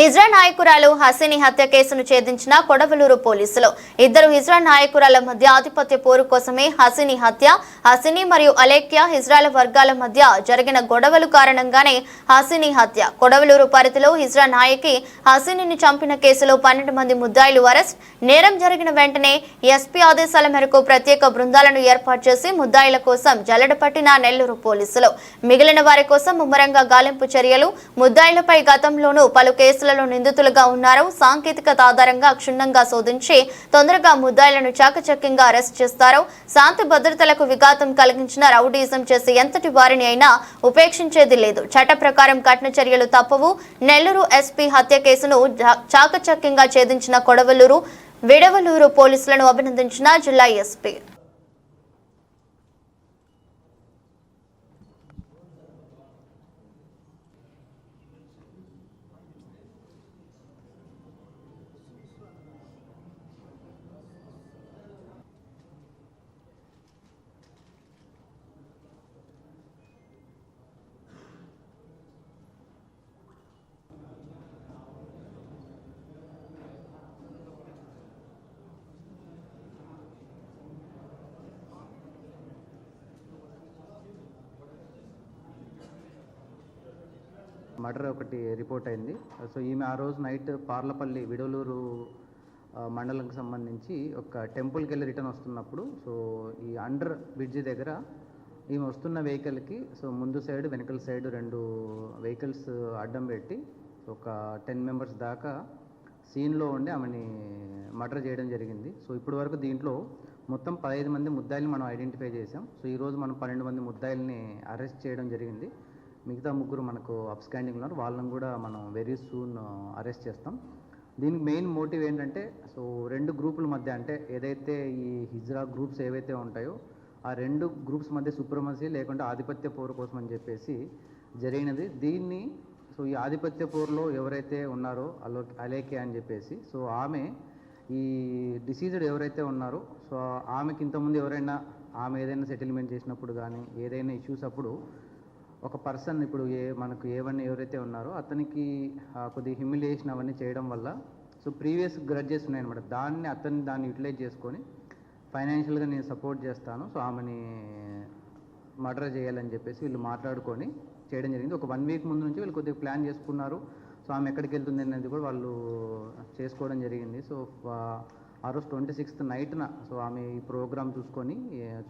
హిజ్రా నాయకురాలు హసీని హత్య కేసును ఛేదించిన కొడవలూరు పోలీసులు. ఇద్దరు హిజ్రా నాయకురాల మధ్య ఆధిపత్య పోరు కోసమే హసీని హత్య. హసీని మరియు అలేఖ్య హిజ్రాల వర్గాల మధ్య జరిగిన గొడవలు కారణంగానే హసీని హత్య. కొడవలూరు పరిధిలో హిజ్రా నాయకి హసీనిని చంపిన కేసులో పన్నెండు మంది ముద్దాయిలు అరెస్ట్. నేరం జరిగిన వెంటనే ఎస్పీ ఆదేశాల మేరకు ప్రత్యేక బృందాలను ఏర్పాటు చేసి ముద్దాయిల కోసం జల్లడపట్టిన నెల్లూరు పోలీసులు. మిగిలిన వారి కోసం ముమ్మరంగా గాలింపు చర్యలు. ముద్దాయిలపై గతంలోనూ పలు కేసులు కేసులలో నిందితులుగా ఉన్నారు. సాంకేతికత ఆధారంగా క్షుణ్ణంగా శోధించి తొందరగా ముద్దాయిలను చాకచక్యంగా అరెస్ట్ చేస్తారు. శాంతి భద్రతలకు విఘాతం కలిగించిన రౌడీజం చేసి ఎంతటి వారిని అయినా ఉపేక్షించేది లేదు. చట్ట ప్రకారం కఠిన చర్యలు తప్పవు. నెల్లూరు ఎస్పీ హత్య కేసును చాకచక్యంగా ఛేదించిన కొడవలూరు విడవలూరు పోలీసులను అభినందించిన జిల్లా ఎస్పీ. మర్డర్ ఒకటి రిపోర్ట్ అయింది. సో ఈమె ఆ రోజు నైట్ పార్లపల్లి విడవలూరు మండలంకి సంబంధించి ఒక టెంపుల్కి వెళ్ళి రిటర్న్ వస్తున్నప్పుడు సో ఈ అండర్ బ్రిడ్జి దగ్గర ఈమె వస్తున్న వెహికల్కి సో ముందు సైడ్ వెనకల సైడ్ రెండు వెహికల్స్ అడ్డం పెట్టి ఒక టెన్ మెంబర్స్ దాకా సీన్లో ఉండి ఆమెని మర్డర్ చేయడం జరిగింది. సో ఇప్పటి వరకు దీంట్లో మొత్తం పదహైదు మంది ముద్దాయిల్ని మనం ఐడెంటిఫై చేసాం సో ఈరోజు మనం పన్నెండు మంది ముద్దాయిల్ని అరెస్ట్ చేయడం జరిగింది. మిగతా ముగ్గురు మనకు అప్స్కాండింగ్ ఉన్నారు. వాళ్ళని కూడా మనం వెరీ సూన్ అరెస్ట్ చేస్తాం. దీనికి మెయిన్ మోటివ్ ఏంటంటే సో రెండు గ్రూపుల మధ్య అంటే ఏదైతే ఈ హిజ్రా గ్రూప్స్ ఏవైతే ఉంటాయో ఆ రెండు గ్రూప్స్ మధ్య సుప్రమసీ లేకుంటే ఆధిపత్య పోరు కోసం అని చెప్పేసి జరిగినది. దీన్ని సో ఈ ఆధిపత్య పోరులో ఎవరైతే ఉన్నారో అలో అలేకే అని చెప్పేసి సో ఆమె ఈ డిసీజ్డ్ ఎవరైతే ఉన్నారో సో ఆమెకి ఇంతకుముందు ఎవరైనా ఆమె ఏదైనా సెటిల్మెంట్ చేసినప్పుడు కానీ ఏదైనా ఇష్యూస్ అప్పుడు ఒక పర్సన్ ఇప్పుడు ఏ మనకు ఏవన్నీ ఎవరైతే ఉన్నారో అతనికి కొద్దిగా హ్యూమిలియేషన్ అవన్నీ చేయడం వల్ల సో ప్రీవియస్ గ్రడ్జెస్ ఉన్నాయన్నమాట. దాన్ని అతన్ని దాన్ని యూటిలైజ్ చేసుకొని ఫైనాన్షియల్గా నేను సపోర్ట్ చేస్తాను సో ఆమెని మర్డర్ చేయాలని చెప్పేసి వీళ్ళు మాట్లాడుకొని చేయడం జరిగింది. ఒక వన్ వీక్ ముందు నుంచి వీళ్ళు కొద్దిగా ప్లాన్ చేసుకున్నారు. సో ఆమె ఎక్కడికి వెళ్తుంది అనేది కూడా వాళ్ళు చేసుకోవడం జరిగింది. సో వా- ఆ రోజు ట్వంటీ సిక్స్త్ నైట్న సో ఆమె ఈ ప్రోగ్రామ్ చూసుకొని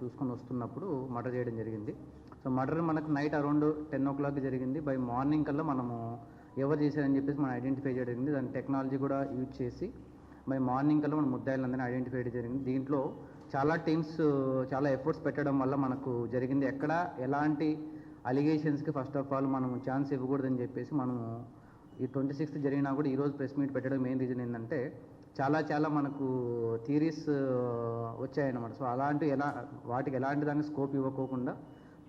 చూసుకొని వస్తున్నప్పుడు మర్డర్ చేయడం జరిగింది. సో మర్డర్ మనకు night around ten o'clock జరిగింది. బై మార్నింగ్ కల్లా మనము ఎవరు చేశారని చెప్పేసి మనం ఐడెంటిఫై చేయడం జరిగింది. దాని టెక్నాలజీ కూడా యూజ్ చేసి బై మార్నింగ్ కల్లా మనం ముద్దాయిలందరినీ ఐడెంటిఫై చేయడం జరిగింది. దీంట్లో చాలా టీమ్స్ చాలా ఎఫర్ట్స్ పెట్టడం వల్ల మనకు జరిగింది. ఎక్కడ ఎలాంటి అలిగేషన్స్కి ఫస్ట్ ఆఫ్ ఆల్ మనం ఛాన్స్ ఇవ్వకూడదని చెప్పేసి మనము ఈ ట్వంటీ సిక్స్త్ జరిగినా కూడా ఈరోజు ప్రెస్ మీట్ పెట్టడం మెయిన్ రీజన్ ఏంటంటే చాలా చాలా మనకు థీరీస్ వచ్చాయన్నమాట. సో అలాంటి ఎలా వాటికి ఎలాంటి దానికి స్కోప్ ఇవ్వకోకుండా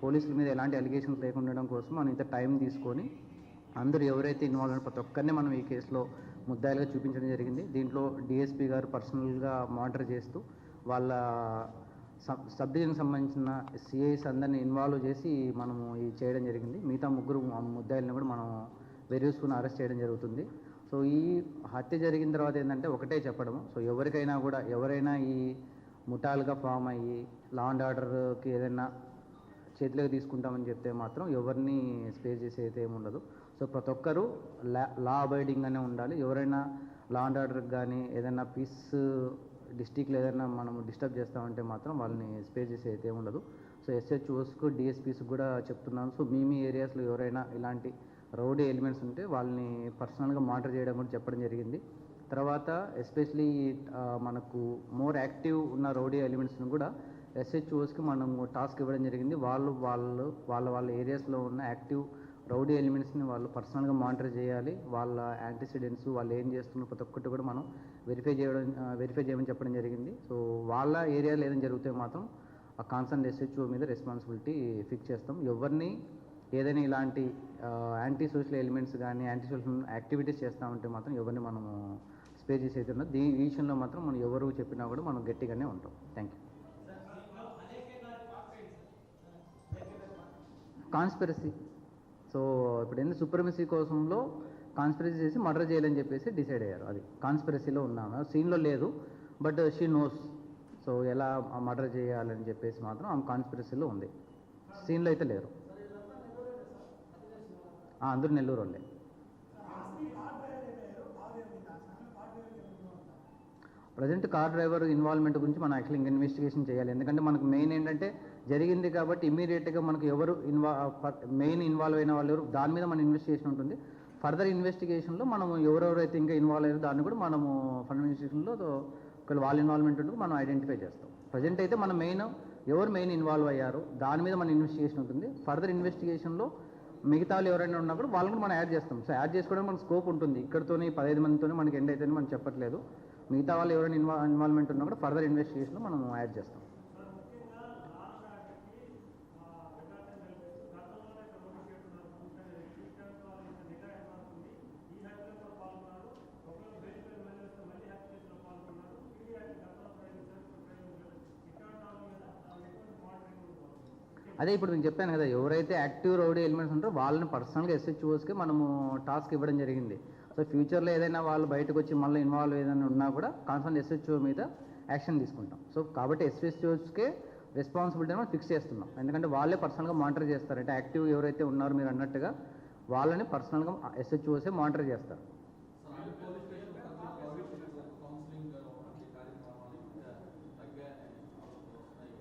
పోలీసుల మీద ఎలాంటి అలిగేషన్స్ లేకుండా కోసం మనం ఇంత టైం తీసుకొని అందరూ ఎవరైతే ఇన్వాల్వ్ అయిన ప్రతి ఒక్కరిని మనం ఈ కేసులో ముద్దాయిలుగా చూపించడం జరిగింది. దీంట్లో డిఎస్పీ గారు పర్సనల్గా మానిటర్ చేస్తూ వాళ్ళ సబ్ సబ్ సంబంధించిన సిఐస్ అందరిని ఇన్వాల్వ్ చేసి మనము ఇది చేయడం జరిగింది. మిగతా ముగ్గురు ముద్దాయిల్ని కూడా మనం వెరియస్కుని అరెస్ట్ చేయడం జరుగుతుంది. సో ఈ హత్య జరిగిన తర్వాత ఏంటంటే ఒకటే చెప్పడము. సో ఎవరికైనా కూడా ఎవరైనా ఈ ముఠాలుగా ఫామ్ అయ్యి లా అండ్ ఆర్డర్కి ఏదైనా చేతిలోకి తీసుకుంటామని చెప్తే మాత్రం ఎవరిని స్పేస్ చేసే అయితే ఏమి ఉండదు. సో ప్రతి ఒక్కరూ లా లా అబైడింగ్గానే ఉండాలి. ఎవరైనా లా అండ్ ఆర్డర్కి కానీ ఏదైనా పీస్ డిస్టిక్లో ఏదైనా మనం డిస్టర్బ్ చేస్తామంటే మాత్రం వాళ్ళని స్పేస్ చేసే అయితే ఉండదు. సో ఎస్హెచ్ఓస్కు డిఎస్పీస్కి కూడా చెప్తున్నాను. సో మీ మీ ఏరియాస్లో ఎవరైనా ఇలాంటి రౌడీ ఎలిమెంట్స్ ఉంటే వాళ్ళని పర్సనల్గా మానిటర్ చేయడం కూడా చెప్పడం జరిగింది. తర్వాత ఎస్పెషలీ మనకు మోర్ యాక్టివ్ ఉన్న రౌడీ ఎలిమెంట్స్ని కూడా ఎస్హెచ్ఓస్కి మనము టాస్క్ ఇవ్వడం జరిగింది. వాళ్ళు వాళ్ళు వాళ్ళ వాళ్ళ ఏరియాస్లో ఉన్న యాక్టివ్ రౌడీ ఎలిమెంట్స్ని వాళ్ళు పర్సనల్గా మానిటర్ చేయాలి. వాళ్ళ యాంటీసిడెంట్స్ వాళ్ళు ఏం చేస్తున్నారు ప్రతి ఒక్కటి కూడా మనం వెరిఫై చేయడం వెరిఫై చేయమని చెప్పడం జరిగింది. సో వాళ్ళ ఏరియాలో ఏదైనా జరిగితే మాత్రం ఆ కాన్సర్న్ ఎస్హెచ్ఓ మీద రెస్పాన్సిబిలిటీ ఫిక్స్ చేస్తాం. ఎవరిని ఏదైనా ఇలాంటి యాంటీ సోషల్ ఎలిమెంట్స్ కానీ యాంటీ సోషల్ యాక్టివిటీస్ చేస్తామంటే మాత్రం ఎవరిని మనము స్పే చేసి అయితే ఉన్నది దీని విషయంలో మాత్రం మనం ఎవరు చెప్పినా కూడా మనం గట్టిగానే ఉంటాం. Thank you conspiracy. సో ఇప్పుడు ఏంది సుప్రమసీ కోసంలో కాన్స్పిరసీ చేసి మర్డర్ చేయాలని చెప్పేసి డిసైడ్ అయ్యారు. అది కాన్స్పిరసీలో ఉన్నాము? సీన్లో లేదు. But she knows. సో ఎలా మర్డర్ చేయాలని చెప్పేసి మాత్రం ఆమె కాన్స్పిరసీలో ఉంది. సీన్లో అయితే లేరు. అందరూ నెల్లూరు వాళ్ళే ప్రజెంట్ కార్ డ్రైవర్ ఇన్వాల్వ్మెంట్ గురించి మనం యాక్చువల్లీ ఇంకా ఇన్వెస్టిగేషన్ చేయాలి. ఎందుకంటే మనకు మెయిన్ ఏంటంటే జరిగింది కాబట్టి ఇమీడియట్గా మనకు ఎవరు ఇన్వా మెయిన్ ఇన్వాల్వ్ అయిన వాళ్ళు ఎవరు దాని మీద మన ఇన్వెస్టిగేషన్ ఉంటుంది. ఫర్దర్ ఇన్వెస్టిగేషన్లో మనము ఎవరెవరైతే ఇంకా ఇన్వాల్వ్ అయ్యారో దాన్ని కూడా మనము ఫండ్ ఇన్వెస్టిగేషన్లో ఒకవేళ వాళ్ళ ఇన్వాల్వ్మెంట్ ఉంటుంది మనం ఐడెంటిఫై చేస్తాం. ప్రజెంట్ అయితే మన మెయిన్ ఎవరు మెయిన్ ఇన్వాల్వ్ అయ్యారు దాని మీద మన ఇన్వెస్టిగేషన్ ఉంటుంది. ఫర్దర్ ఇన్వెస్టిగేషన్లో మిగతా వాళ్ళు ఎవరైనా ఉన్నప్పుడు వాళ్ళని కూడా మనం యాడ్ చేస్తాం. సో యాడ్ చేసుకోవడానికి మనకు స్కోప్ ఉంటుంది. ఇక్కడతోనే పదహైదు మందితోనే మనకి ఎండ్ అయితేనే మనం చెప్పట్లేదు. మిగతా వాళ్ళు ఎవరైనా ఇన్వా ఇన్వాల్వ్మెంట్ ఉన్నా కూడా ఫర్దర్ ఇన్వెస్టిగేషన్లో మనం యాడ్ చేస్తాం. అదే ఇప్పుడు నేను చెప్పాను కదా ఎవరైతే యాక్టివ్ రౌడీ ఎలిమెంట్స్ ఉంటారో వాళ్ళని పర్సనల్గా ఎస్హెచ్ఓస్కి మనము టాస్క్ ఇవ్వడం జరిగింది. సో ఫ్యూచర్లో ఏదైనా వాళ్ళు బయటకు వచ్చి మళ్ళీ ఇన్వాల్వ్ ఏదైనా ఉన్నా కూడా కాన్సర్న్ ఎస్హెచ్ఓ మీద యాక్షన్ తీసుకుంటాం. సో కాబట్టి ఎస్హెచ్ఓస్కే రెస్పాన్సిబిలిటీ మనం ఫిక్స్ చేస్తున్నాం. ఎందుకంటే వాళ్ళే పర్సనల్గా మానిటర్ చేస్తారు. అంటే యాక్టివ్ ఎవరైతే ఉన్నారో మీరు అన్నట్టుగా వాళ్ళని పర్సనల్గా ఎస్హెచ్ఓసే మానిటర్ చేస్తారు.